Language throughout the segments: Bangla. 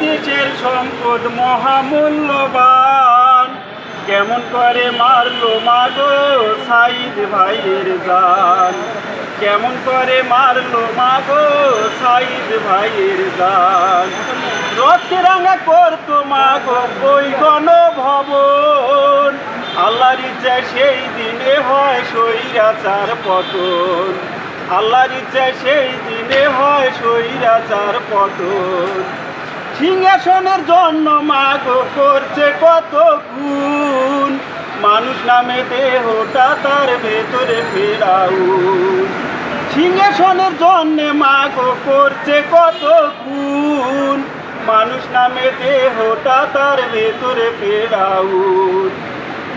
দেশের সম্পদ মহামূল্যবান। কেমন করে মারলো মাগো সাইদ ভাইয়ের জান। কেমন করে মারলো মাগো সাইদ ভাইয়ের জান। রক্তে রাঙা করতো মাগো ওই গণভবন। আল্লাহর ইচ্ছায় সেই দিনে হয় সৈরাচার পতন। আল্লাহর ইচ্ছায় সেই দিনে হয় সৈরাচার পতন। সিংহাসনের জন্য মাগো করছে কত গুণ। মানুষ নামে দেহটা তার ভেতরে ফেরাউন। সিংহাসনের জন্য মাগো করছে কত গুণ। মানুষ নামে দেহটা তার ভেতরে ফেরাউন।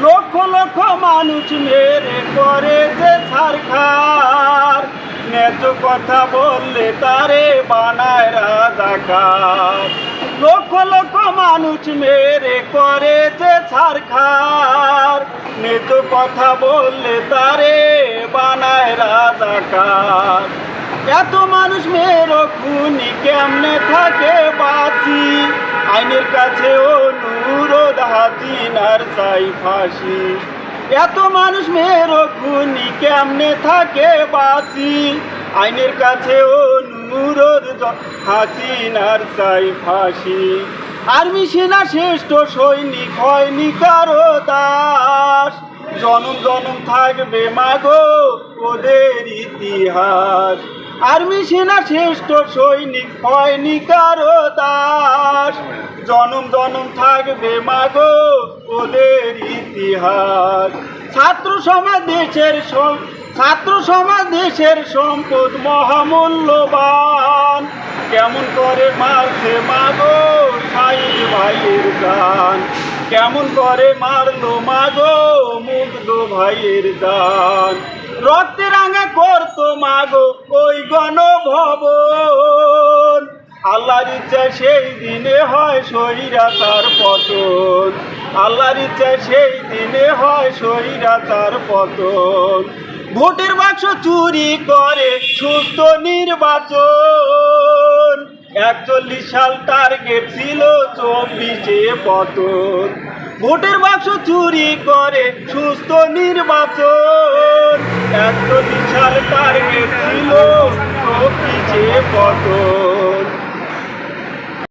লক্ষ লক্ষ মানুষ মেরে করে যে ছারখার। ন্যায্য কথা বললে তারে বানায় রাজাকার লক্ষ লক্ষ মানুষ মেরে করে যে ছারখার। ন্যায্য কথা বললে তারে বানায় রাজাকার এত মানুষ মেয়েরও খুনি কেমনে থাকে বাঁচি? আইনের কাছে অনুরোধ হাজিনার চাই ফাঁসি। এত মানুষ মেয়েরও খুনি কেমনে থাকে বাঁচি? আইনের কাছে অনুরোধ জ- হাসিনার চাই ফাঁসি। আর্মি সেনা শ্রেষ্ঠ সৈনিক হয়নি কারও দাস। জনম জনম থাকবে মাগো ওদের ইতিহাস। আর্মি সেনা শ্রেষ্ঠ সৈনিক হয়নি কারও দাস। জনম জনম থাকবে মাগো ওদের ইতিহাস। ছাত্র সমাজ দেশের ছাত্র সমাজ দেশের সম্পদ মহামূল্যবান। কেমন করে মারছে মাগো সাই ভাইয়ের গান কেমন করে মারলো মাগো মুগ্ধ ভাইয়ের গান রক্তে রাঙা করতো মাগো ওই গণভবন। আল্লাহর ইচ্ছা সেই দিনে হয় সহিরা তার পতন। আল্লাহর ইচ্ছা সেই দিনে হয় সহিরা তার পতন। ভোটের বাক্স চুরি করে সুস্থ নির্বাচন। একচল্লিশ সাল টার্গেট ছিল চব্বিশে পতন। ভোটের বাক্স চুরি করে সুস্থ নির্বাচন। একচল্লিশ সাল টার্গেট ছিল চব্বিশে পতন।